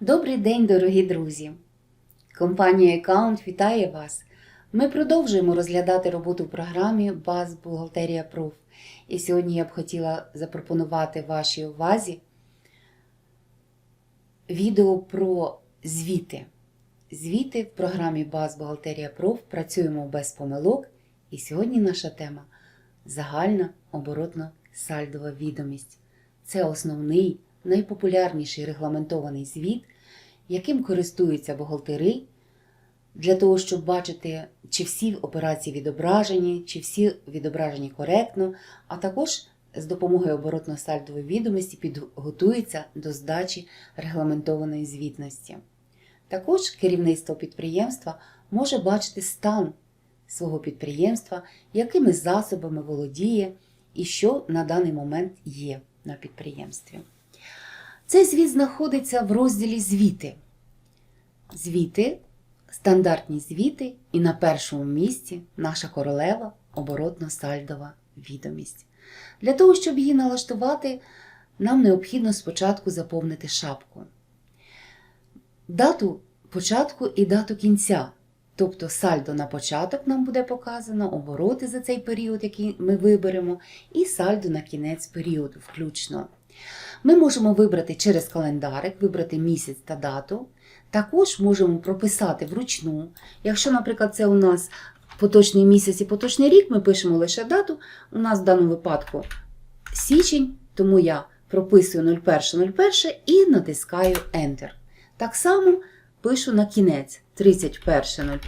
Добрий день, дорогі друзі! Компанія Account вітає вас! Ми продовжуємо розглядати роботу в програмі Баз Бухгалтерія Проф. І сьогодні я б хотіла запропонувати вашій увазі відео про звіти. Звіти в програмі Баз Бухгалтерія Проф працюємо без помилок. І сьогодні наша тема загальна оборотно сальдова відомість. Це основний, найпопулярніший регламентований звіт, яким користуються бухгалтери для того, щоб бачити, чи всі операції відображені, чи всі відображені коректно, а також з допомогою оборотно-сальдової відомості підготуються до здачі регламентованої звітності. Також керівництво підприємства може бачити стан свого підприємства, якими засобами володіє і що на даний момент є на підприємстві. Цей звіт знаходиться в розділі Звіти. Звіти, стандартні звіти, і на першому місці наша королева оборотно-сальдова відомість. Для того, щоб її налаштувати, нам необхідно спочатку заповнити шапку. Дату початку і дату кінця. Тобто сальдо на початок нам буде показано, обороти за цей період, який ми виберемо, і сальдо на кінець періоду включно. Ми можемо вибрати через календарик, вибрати місяць та дату. Також можемо прописати вручну. Якщо, наприклад, це у нас поточний місяць і поточний рік, ми пишемо лише дату. У нас в даному випадку січень, тому я прописую 01.01 і натискаю Enter. Так само пишу на кінець 31.01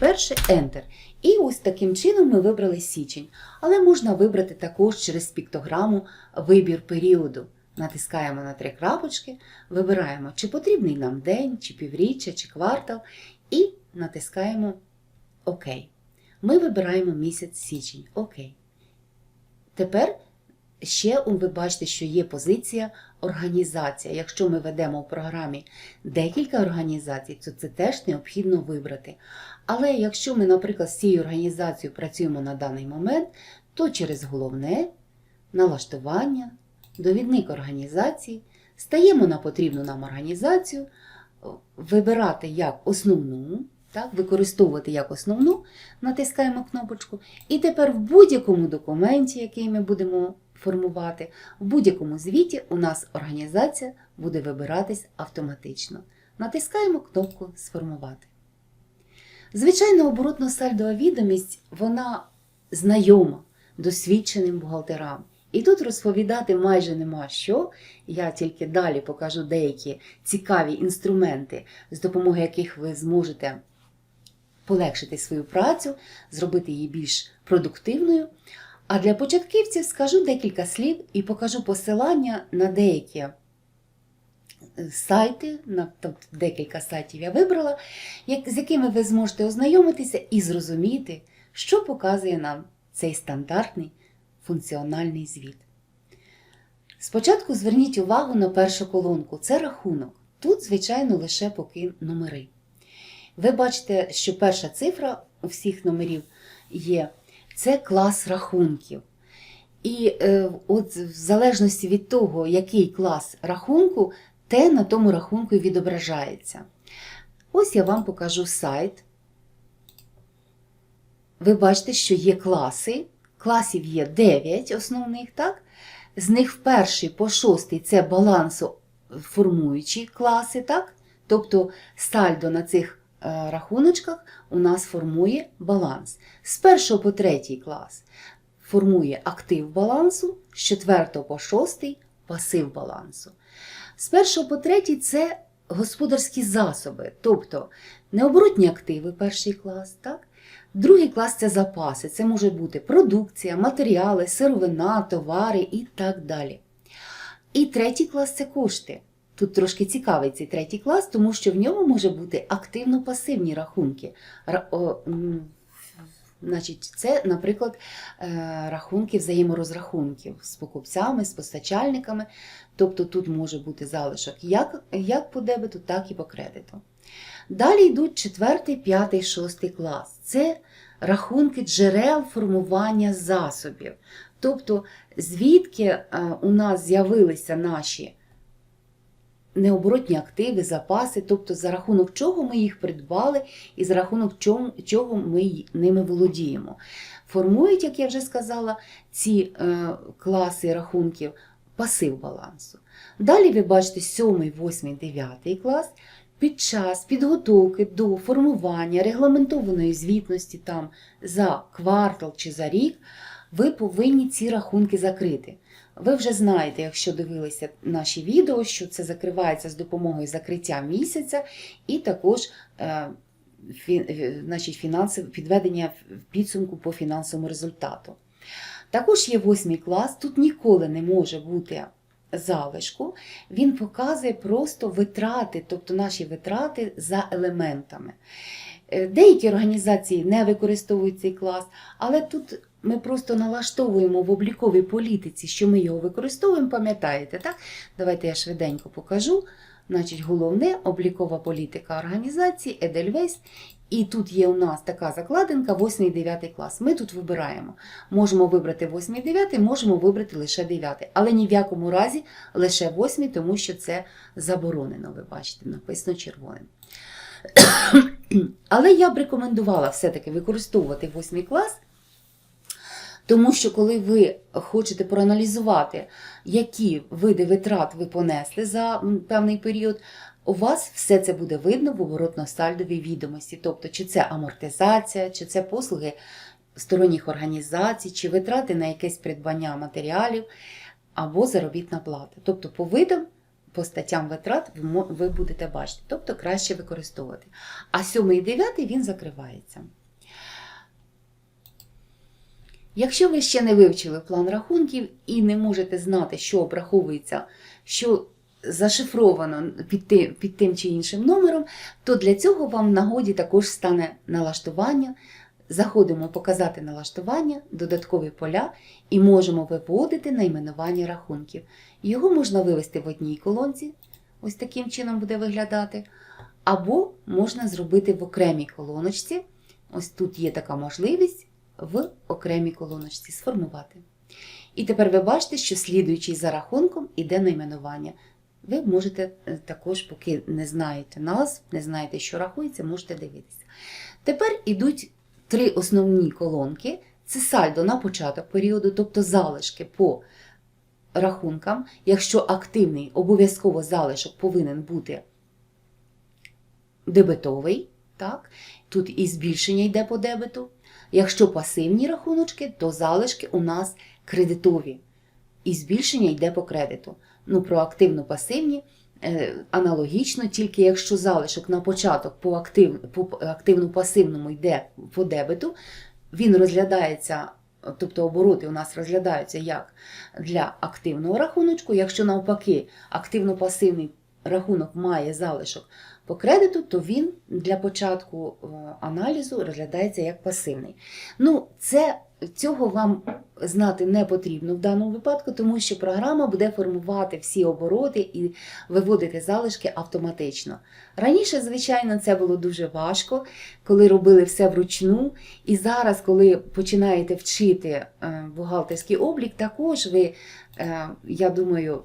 Enter. І ось таким чином ми вибрали січень. Але можна вибрати також через піктограму вибір періоду. Натискаємо на три крапочки, вибираємо, чи потрібний нам день, чи півріччя, чи квартал, і натискаємо ОК. Ми вибираємо місяць січень. ОК. Тепер ще ви бачите, що є позиція організація. Якщо ми ведемо в програмі декілька організацій, то це теж необхідно вибрати. Але якщо ми, наприклад, з цією організацією працюємо на даний момент, то через головне налаштування, довідник організації, стаємо на потрібну нам організацію, вибирати як основну, так, використовувати як основну, натискаємо кнопочку. І тепер в будь-якому документі, який ми будемо формувати, в будь-якому звіті у нас організація буде вибиратись автоматично. Натискаємо кнопку Сформувати. Звичайно, оборотно-сальдова відомість вона знайома досвідченим бухгалтерам. І тут розповідати майже нема що. Я тільки далі покажу деякі цікаві інструменти, з допомогою яких ви зможете полегшити свою працю, зробити її більш продуктивною. А для початківців скажу декілька слів і покажу посилання на деякі сайти, на тобто декілька сайтів я вибрала, як, з якими ви зможете ознайомитися і зрозуміти, що показує нам цей стандартний функціональний звіт. Спочатку зверніть увагу на першу колонку це рахунок. Тут, звичайно, лише поки номери. Ви бачите, що перша цифра у всіх номерів є це клас рахунків. І е, от в залежності від того, який клас рахунку, те на тому рахунку і відображається. Ось я вам покажу сайт. Ви бачите, що є класи. Класів є 9 основних, так? З них в перший по шостий це балансоформуючі класи, так? Тобто сальдо на цих е, рахуночках у нас формує баланс. З першого по третій клас формує актив балансу, з четвертого по шостий пасив балансу. З першого по третій це господарські засоби, тобто необоротні активи перший клас, так? Другий клас це запаси. Це може бути продукція, матеріали, сировина, товари і так далі. І третій клас це кошти. Тут трошки цікавий цей третій клас, тому що в ньому може бути активно-пасивні рахунки. Значить, це, наприклад, е, рахунки взаєморозрахунків з покупцями, з постачальниками. Тобто тут може бути залишок як, як по дебету, так і по кредиту. Далі йдуть 4, 5, 6 клас. Це рахунки джерел формування засобів. Тобто, звідки е, у нас з'явилися наші необоротні активи, запаси, тобто за рахунок чого ми їх придбали і за рахунок чого ми ними володіємо. Формують, як я вже сказала, ці е, класи рахунків пасив балансу. Далі ви бачите 7, 8, 9 клас. Під час підготовки до формування регламентованої звітності там за квартал чи за рік, ви повинні ці рахунки закрити. Ви вже знаєте, якщо дивилися наші відео, що це закривається з допомогою закриття місяця і також е, е, значить, фінансове підведення підсумку по фінансовому результату. Також є восьмий клас, тут ніколи не може бути залишку. Він показує просто витрати, тобто наші витрати за елементами. Е, Деякі організації не використовують цей клас, але тут ми просто налаштовуємо в обліковій політиці, що ми його використовуємо, пам'ятаєте, так? Давайте я швиденько покажу. Значить, головне облікова політика організації Edelweiss. І тут є у нас така закладинка 8 і 9 клас. Ми тут вибираємо. Можемо вибрати 8 і 9, можемо вибрати лише 9. Але ні в якому разі лише 8, тому що це заборонено, ви бачите, написано червоним. Але я б рекомендувала все-таки використовувати 8 клас, тому що коли ви хочете проаналізувати, які види витрат ви понесли за певний період, у вас все це буде видно в оборотно-сальдовій відомості. Тобто, чи це амортизація, чи це послуги сторонніх організацій, чи витрати на якесь придбання матеріалів або заробітна плата. Тобто, по видам, по статтям витрат ви будете бачити, тобто краще використовувати. А 7 і 9 він закривається. Якщо ви ще не вивчили план рахунків і не можете знати, що обраховується, що зашифровано під тим, під тим чи іншим номером, то для цього вам в нагоді також стане налаштування. Заходимо показати налаштування, додаткові поля і можемо виводити найменування рахунків. Його можна вивести в одній колонці, ось таким чином буде виглядати, або можна зробити в окремій колоночці. Ось тут є така можливість в окремій колоночці сформувати. І тепер ви бачите, що слідуючий за рахунком іде найменування. Ви можете е, також, поки не знаєте назв, не знаєте, що рахується, можете дивитися. Тепер ідуть три основні колонки: це сальдо на початок періоду, тобто залишки по рахункам. Якщо активний, обов'язково залишок повинен бути дебетовий. Так? Тут і збільшення йде по дебету. Якщо пасивні рахуночки, то залишки у нас кредитові. І збільшення йде по кредиту. Ну, про активно-пасивні е, аналогічно, тільки якщо залишок на початок по, актив, по активно-пасивному йде по дебету, він розглядається, тобто обороти у нас розглядаються як для активного рахуночку. Якщо навпаки активно-пасивний рахунок має залишок по кредиту, то він для початку е, аналізу розглядається як пасивний. Ну, це цього вам знати не потрібно в даному випадку, тому що програма буде формувати всі обороти і виводити залишки автоматично. Раніше, звичайно, це було дуже важко, коли робили все вручну. І зараз, коли починаєте вчити е, бухгалтерський облік, також ви, е, я думаю,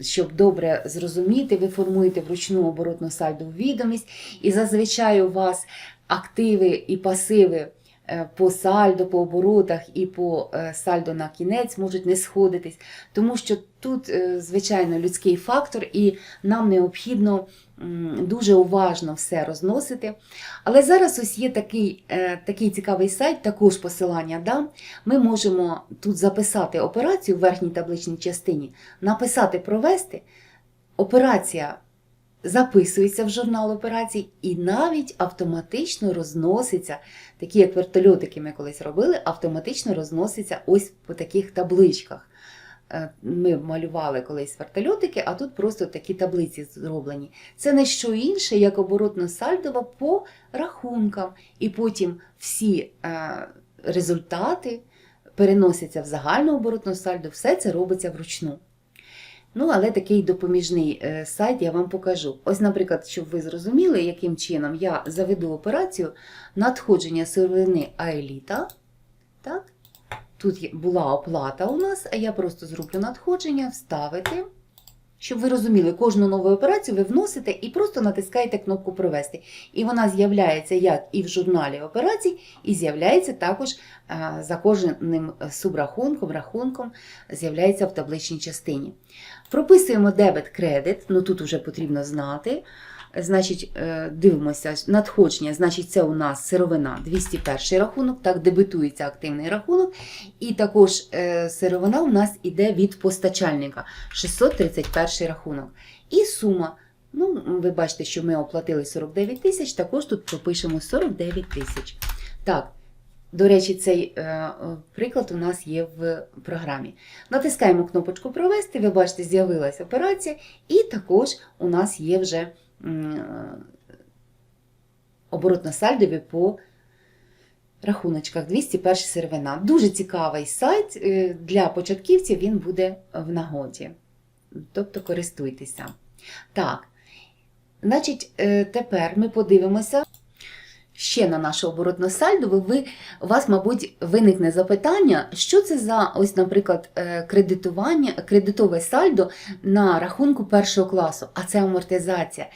щоб добре зрозуміти, ви формуєте вручну оборотну сальдову відомість, і зазвичай у вас активи і пасиви по сальдо, по оборотах і по е, сальдо на кінець можуть не сходитись, тому що тут, е, звичайно, людський фактор, і нам необхідно дуже уважно все розносити. Але зараз ось є такий, е, такий цікавий сайт, також посилання дам. Ми можемо тут записати операцію в верхній табличній частині, написати провести. Операція записується в журнал операцій і навіть автоматично розноситься, такі як вертольотики ми колись робили, автоматично розноситься ось по таких табличках. Е, Ми малювали колись вертольотики, а тут просто такі таблиці зроблені. Це не що інше, як оборотно-сальдова по рахункам. І потім всі е, результати переносяться в загальну оборотну сальдо, все це робиться вручну. Ну, але такий допоміжний е, сайт я вам покажу. Ось, наприклад, щоб ви зрозуміли, яким чином я заведу операцію надходження сировини Аеліта. Так? Тут була оплата у нас, а я просто зроблю надходження, вставити. Щоб ви розуміли, кожну нову операцію ви вносите і просто натискаєте кнопку Провести. І вона з'являється як і в журналі операцій, і з'являється також е, за кожним субрахунком, рахунком, з'являється в табличній частині. Прописуємо дебет кредит, ну тут вже потрібно знати. Значить, е, дивимося, надходження, значить, це у нас сировина 201 рахунок, так, дебетується активний рахунок. І також е, сировина у нас іде від постачальника 631 рахунок. І сума. Ну, ви бачите, що ми оплатили 49 тисяч, також тут пропишемо 49 тисяч. Так, до речі, цей е, е, приклад у нас є в програмі. Натискаємо кнопочку Провести, ви бачите, з'явилася операція, і також у нас є вже е, оборотно-сальдові по рахуночках 201 сировина. Дуже цікавий сайт для початківців, він буде в нагоді. Тобто користуйтеся. Так, значить, тепер ми подивимося ще на нашу оборотну сальдо. Ви, у вас, мабуть, виникне запитання, що це за, ось, наприклад, е, кредитування, кредитове сальдо на рахунку першого класу, а це амортизація.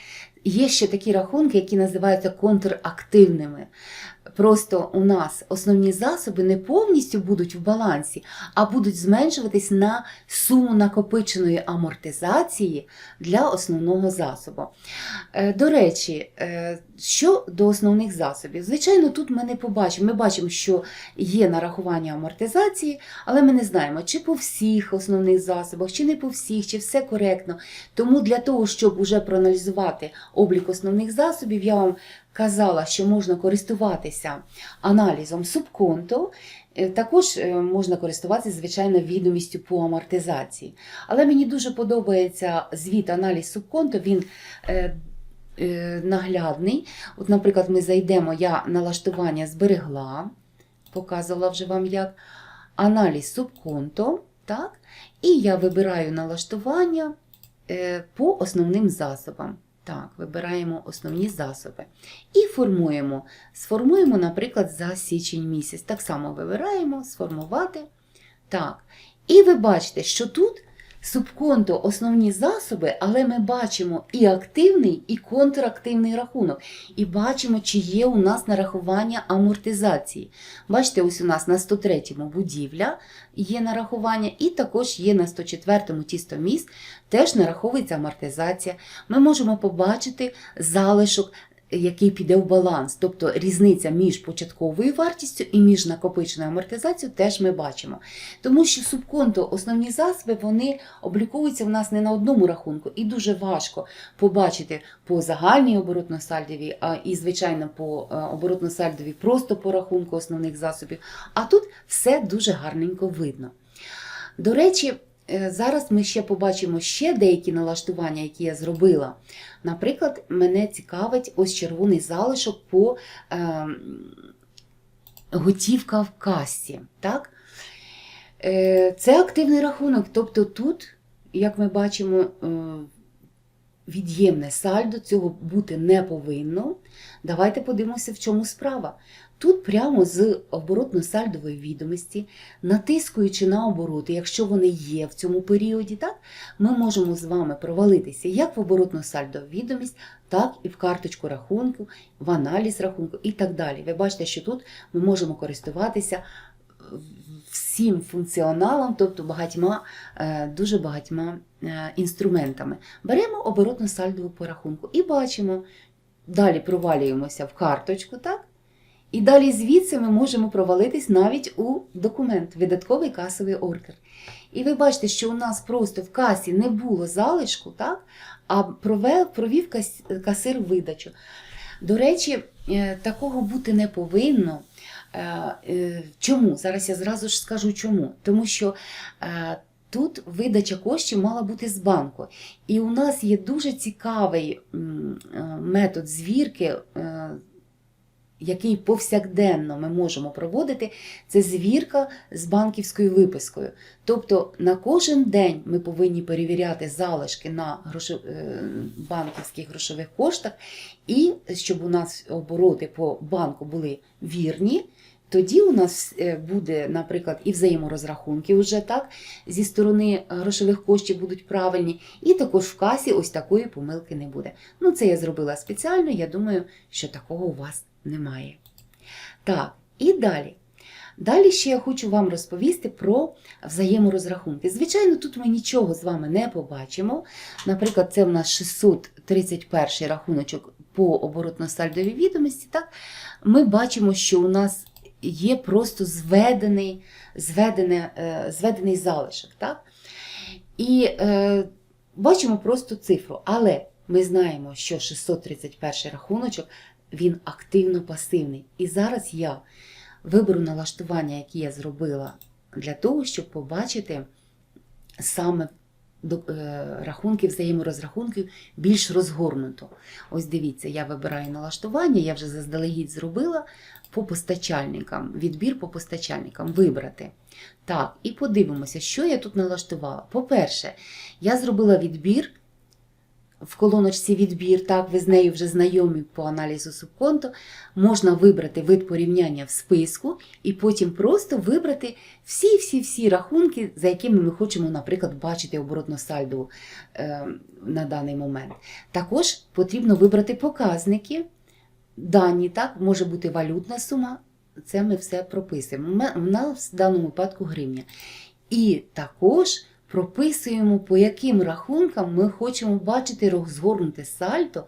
Є ще такі рахунки, які називаються контрактивними. Просто у нас основні засоби не повністю будуть в балансі, а будуть зменшуватись на суму накопиченої амортизації для основного засобу. Е, До речі, е, що до основних засобів? Звичайно, тут ми не побачимо. Ми бачимо, що є нарахування амортизації, але ми не знаємо, чи по всіх основних засобах, чи не по всіх, чи все коректно. Тому для того, щоб уже проаналізувати облік основних засобів, я вам казала, що можна користуватися аналізом субконто. Е, Також е, можна користуватися, звичайно, відомістю по амортизації. Але мені дуже подобається звіт аналіз субконто. Він е, наглядний. От, наприклад, ми зайдемо, я налаштування зберегла, показувала вже вам як. Аналіз субконто, так? І я вибираю налаштування по основним засобам. Так, вибираємо основні засоби. І формуємо. Сформуємо, наприклад, за січень місяць. Так само вибираємо, сформувати. Так. І ви бачите, що тут субконто основні засоби, але ми бачимо і активний, і контрактивний рахунок. І бачимо, чи є у нас нарахування амортизації. Бачите, ось у нас на 103-му будівля є нарахування, і також є на 104-му тістоміст, теж нараховується амортизація. Ми можемо побачити залишок який піде в баланс, тобто різниця між початковою вартістю і між накопиченою амортизацією теж ми бачимо. Тому що субконто, основні засоби, вони обліковуються в нас не на одному рахунку, і дуже важко побачити по загальній оборотно-сальдовій, а і, звичайно, по е, оборотно-сальдовій просто по рахунку основних засобів. А тут все дуже гарненько видно. До речі, зараз ми ще побачимо ще деякі налаштування, які я зробила. Наприклад, мене цікавить ось червоний залишок по е, готівка в касі. Так? Е, це активний рахунок, тобто тут, як ми бачимо, е, від'ємне сальдо, цього бути не повинно. Давайте подивимося, в чому справа. Тут прямо з оборотно-сальдової відомості, натискуючи на обороти, якщо вони є в цьому періоді, так, ми можемо з вами провалитися як в оборотно-сальдову відомість, так і в карточку рахунку, в аналіз рахунку і так далі. Ви бачите, що тут ми можемо користуватися всім функціоналом, тобто багатьма, е, дуже багатьма е, інструментами. Беремо оборотно-сальдову по рахунку і бачимо, далі провалюємося в карточку, так? І далі звідси ми можемо провалитись навіть у документ, видатковий касовий ордер. І ви бачите, що у нас просто в касі не було залишку, так? а провів кас- касир видачу. До речі, е, такого бути не повинно. Е, е, Чому? Зараз я зразу ж скажу чому. Тому що тут видача коштів мала бути з банку. І у нас є дуже цікавий метод звірки. Який повсякденно ми можемо проводити, це звірка з банківською випискою. Тобто на кожен день ми повинні перевіряти залишки на грошо- е, банківських грошових коштах, і щоб у нас обороти по банку були вірні, тоді у нас е, буде, наприклад, і взаєморозрахунки вже так, зі сторони грошових коштів будуть правильні, і також в касі ось такої помилки не буде. Ну, це я зробила спеціально, я думаю, що такого у вас немає. Так, і далі. Далі ще я хочу вам розповісти про взаєморозрахунки. Звичайно, тут ми нічого з вами не побачимо. Наприклад, це в нас 631 рахуночок по оборотно-сальдовій відомості. Так? Ми бачимо, що у нас є просто зведений, зведене, е, зведений залишок. Так? І е, бачимо просто цифру. Але ми знаємо, що 631 рахуночок він активно пасивний. І зараз я виберу налаштування, які я зробила для того, щоб побачити саме е, взаєморозрахунків більш розгорнуто. Ось дивіться, я вибираю налаштування, я вже заздалегідь зробила по постачальникам, відбір по постачальникам, вибрати. Так, і подивимося, що я тут налаштувала. По-перше, я зробила відбір в колоночці відбір, так, ви з нею вже знайомі по аналізу субконту, можна вибрати вид порівняння в списку і потім просто вибрати всі-всі-всі рахунки, за якими ми хочемо, наприклад, бачити оборотну сальду е, на даний момент. Також потрібно вибрати показники, дані, так, може бути валютна сума, це ми все прописуємо. В нас в даному випадку гривня. І також прописуємо, по яким рахункам ми хочемо бачити розгорнуте сальто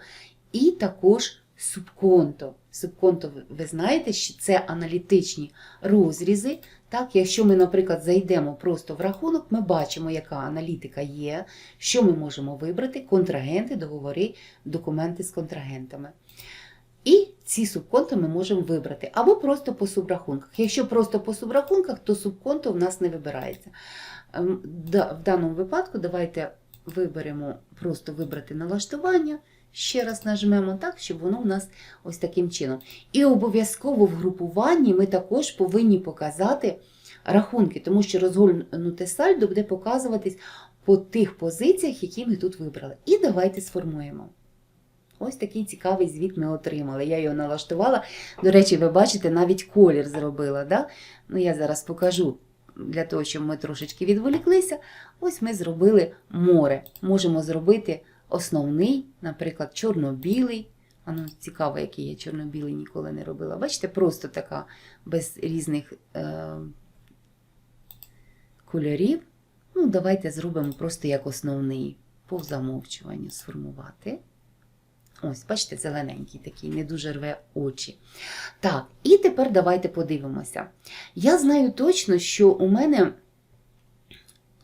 і також субконто. Субконто, ви- знаєте, що це аналітичні розрізи. Так, якщо ми, наприклад, зайдемо просто в рахунок, ми бачимо, яка аналітика є, що ми можемо вибрати, контрагенти, договори, документи з контрагентами. І ці субконто ми можемо вибрати або просто по субрахунках. Якщо просто по субрахунках, то субконто в нас не вибирається. Ем, В даному випадку давайте виберемо просто вибрати налаштування. Ще раз нажмемо так, щоб воно у нас ось таким чином. І обов'язково в групуванні ми також повинні показати рахунки, тому що розгорнуте сальдо буде показуватись по тих позиціях, які ми тут вибрали. І давайте сформуємо. Ось такий цікавий звіт ми отримали. Я його налаштувала. До речі, ви бачите, навіть колір зробила. Да? Ну, я зараз покажу для того, щоб ми трошечки відволіклися. Ось ми зробили море. Можемо зробити основний, наприклад, чорно-білий. А ну, цікаво, який я чорно-білий ніколи не робила. Бачите, просто така без різних е- кольорів. Ну, давайте зробимо просто як основний по замовчуванню сформувати. Ось, бачите, зелененький такий, не дуже рве очі. Так, і тепер давайте подивимося. Я знаю точно, що у мене,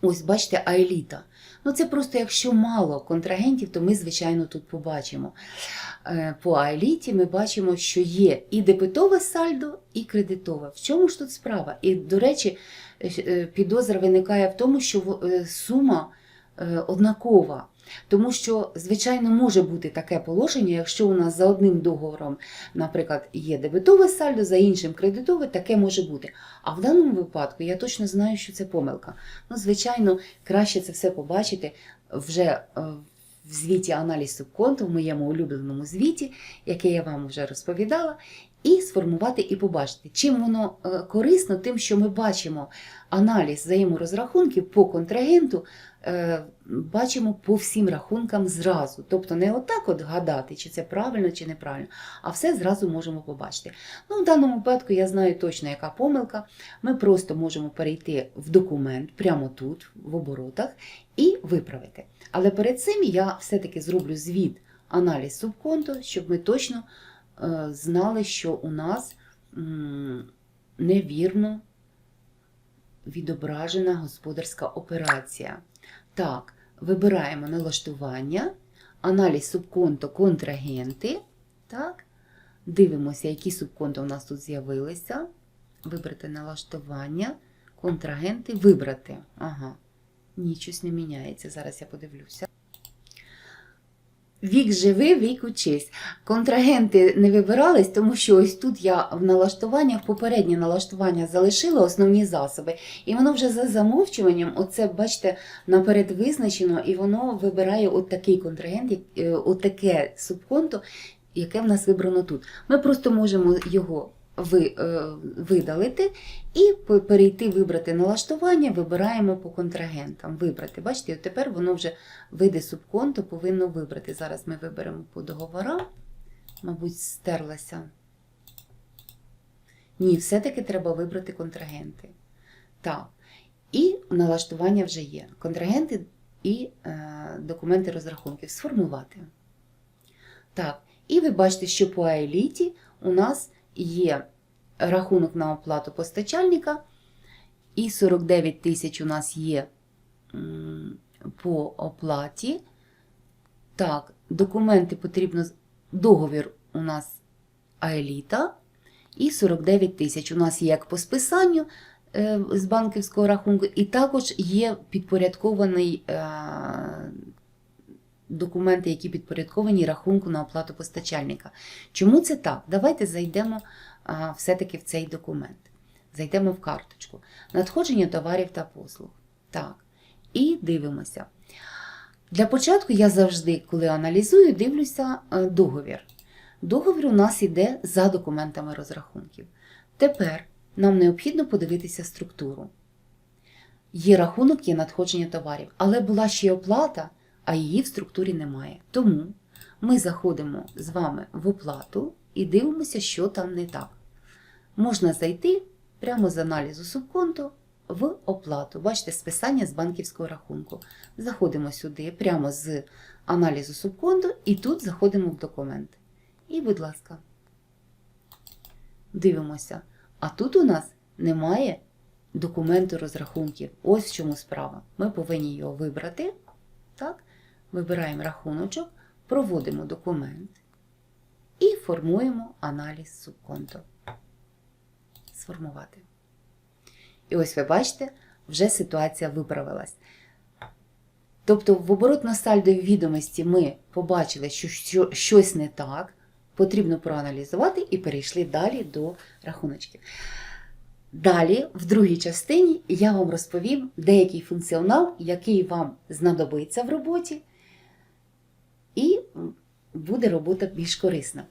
ось бачите, аеліта. Ну, це просто якщо мало контрагентів, то ми, звичайно, тут побачимо. Е, По аеліті ми бачимо, що є і дебетове сальдо, і кредитове. В чому ж тут справа? І, до речі, е, е, підозра виникає в тому, що сума однакова. Тому що, звичайно, може бути таке положення, якщо у нас за одним договором, наприклад, є дебетове сальдо, за іншим кредитове, таке може бути. А в даному випадку я точно знаю, що це помилка. Ну, звичайно, краще це все побачити вже е, в звіті аналіз субконту, в моєму улюбленому звіті, який я вам вже розповідала, і сформувати і побачити, чим воно е, корисно, тим, що ми бачимо аналіз взаєморозрахунків по контрагенту, е, бачимо по всім рахункам зразу. Тобто не отак от гадати, чи це правильно, чи неправильно, а все зразу можемо побачити. Ну, в даному випадку я знаю точно, яка помилка. Ми просто можемо перейти в документ прямо тут, в оборотах, і виправити. Але перед цим я все-таки зроблю звіт аналіз субконту, щоб ми точно знали, що у нас невірно відображена господарська операція. Так, вибираємо налаштування, аналіз субконто контрагенти. Так, дивимося, які субконто у нас тут з'явилися. Вибрати налаштування, контрагенти, вибрати. Ага, нічось не міняється. Зараз я подивлюся. Вік живи, вік учись. Контрагенти не вибирались, тому що ось тут я в налаштуваннях, попереднє налаштування залишила основні засоби. І воно вже за замовчуванням, оце, бачите, наперед визначено, і воно вибирає от такий контрагент, е, от таке субконто, яке в нас вибрано тут. Ми просто можемо його ви, е, видалити і перейти, вибрати налаштування, вибираємо по контрагентам. Вибрати. Бачите, от тепер воно вже види субконто повинно вибрати. Зараз ми виберемо по договорам. Мабуть, стерлася. Ні, все-таки треба вибрати контрагенти. Так. І налаштування вже є. Контрагенти і е, документи розрахунків. Сформувати. Так. І ви бачите, що по Аеліті у нас є рахунок на оплату постачальника, і 49 тисяч у нас є по оплаті. Так, документи потрібно. Договір у нас Аеліта. І 49 тисяч у нас є як по списанню е, з банківського рахунку, і також є підпорядкований е, документи, які підпорядковані рахунку на оплату постачальника. Чому це так? Давайте зайдемо все-таки в цей документ. Зайдемо в карточку. Надходження товарів та послуг. Так. І дивимося. Для початку я завжди, коли аналізую, дивлюся е, договір. Договір у нас йде за документами розрахунків. Тепер нам необхідно подивитися структуру. Є рахунок, є надходження товарів, але була ще й оплата, а її в структурі немає. Тому ми заходимо з вами в оплату і дивимося, що там не так. Можна зайти прямо з аналізу субконту в оплату. Бачите, списання з банківського рахунку. Заходимо сюди, прямо з аналізу субконту, і тут заходимо в документ. І, будь ласка, дивимося. А тут у нас немає документу розрахунків. Ось в чому справа. Ми повинні його вибрати. Так? Вибираємо рахуночок, проводимо документ і формуємо аналіз субконто. Сформувати. І ось ви бачите, вже ситуація виправилась. Тобто в оборотно-сальдовій відомості ми побачили, що щось не так, потрібно проаналізувати і перейшли далі до рахуночків. Далі, в другій частині, я вам розповім деякий функціонал, який вам знадобиться в роботі, і буде робота більш корисна.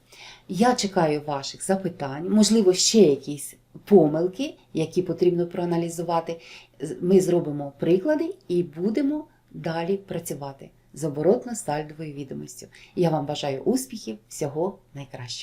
Я чекаю ваших запитань, можливо, ще якісь помилки, які потрібно проаналізувати. Ми зробимо приклади і будемо далі працювати з оборотно-сальдовою відомістю. Я вам бажаю успіхів, всього найкращого.